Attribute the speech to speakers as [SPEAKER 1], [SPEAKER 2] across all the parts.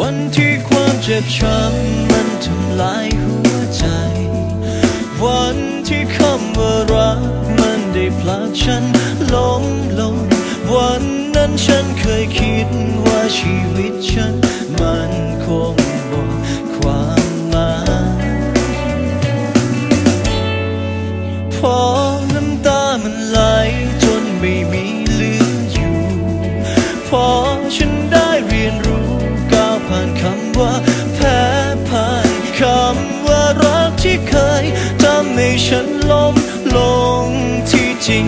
[SPEAKER 1] วันที่ความเจ็บช้ำมันทำลายหัวใจ วันที่คำว่ารักมันได้พลากฉันล้มลง วันนั้นฉันเคยคิดว่าชีวิตฉันมันคงบอกความหมายพอน้ำตามันไหลจนไม่มีเหลืออยู่ พอฉัน่าแพ้พ่ายคำว่ารักที่เคยทำให้ฉันล้มลงที่จริง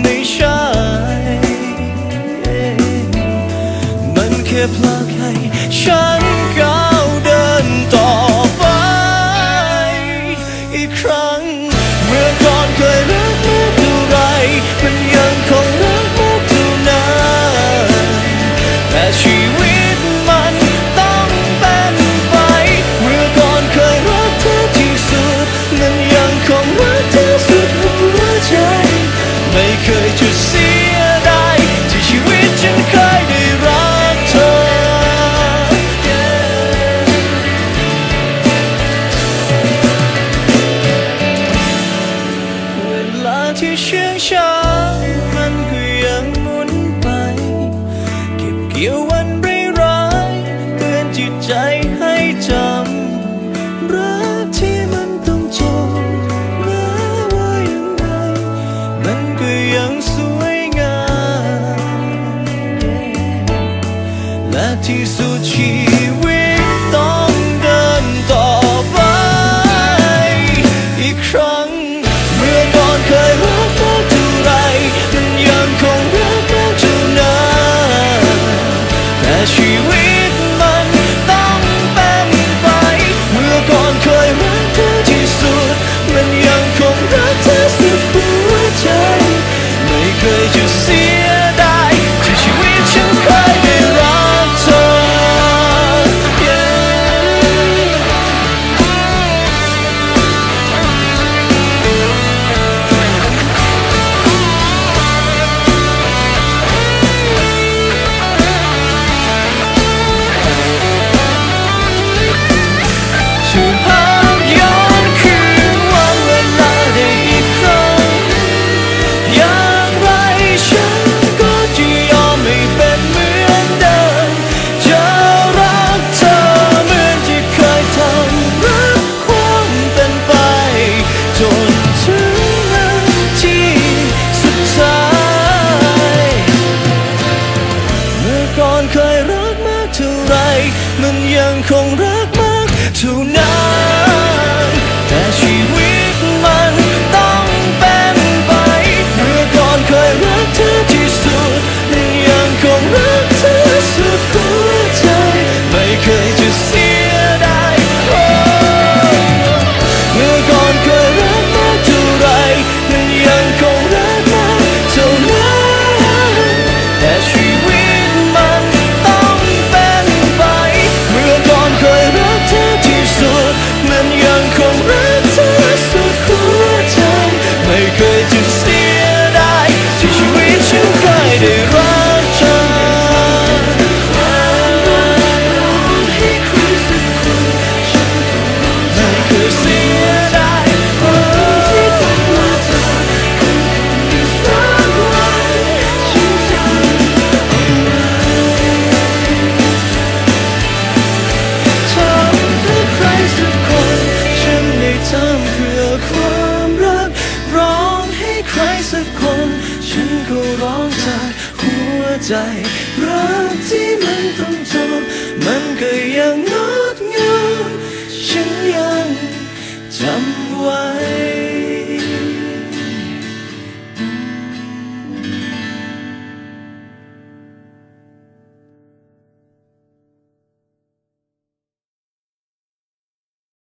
[SPEAKER 1] ไม่ใช่ มันแค่พลาดให้ฉันกับ ที่เชื่องช้ามันก็ยังหมุนไป เก็บเกี่ยววันร้ายร้ายเตือนจิตใจให้จำรักที่มันต้องจบมาว่ายังไงมันก็ยังสวยงามและที่สุดชี rất mắc tonight ใจ รักที่มันต้องจบมันก็ยังงดงามฉันยังจำไว้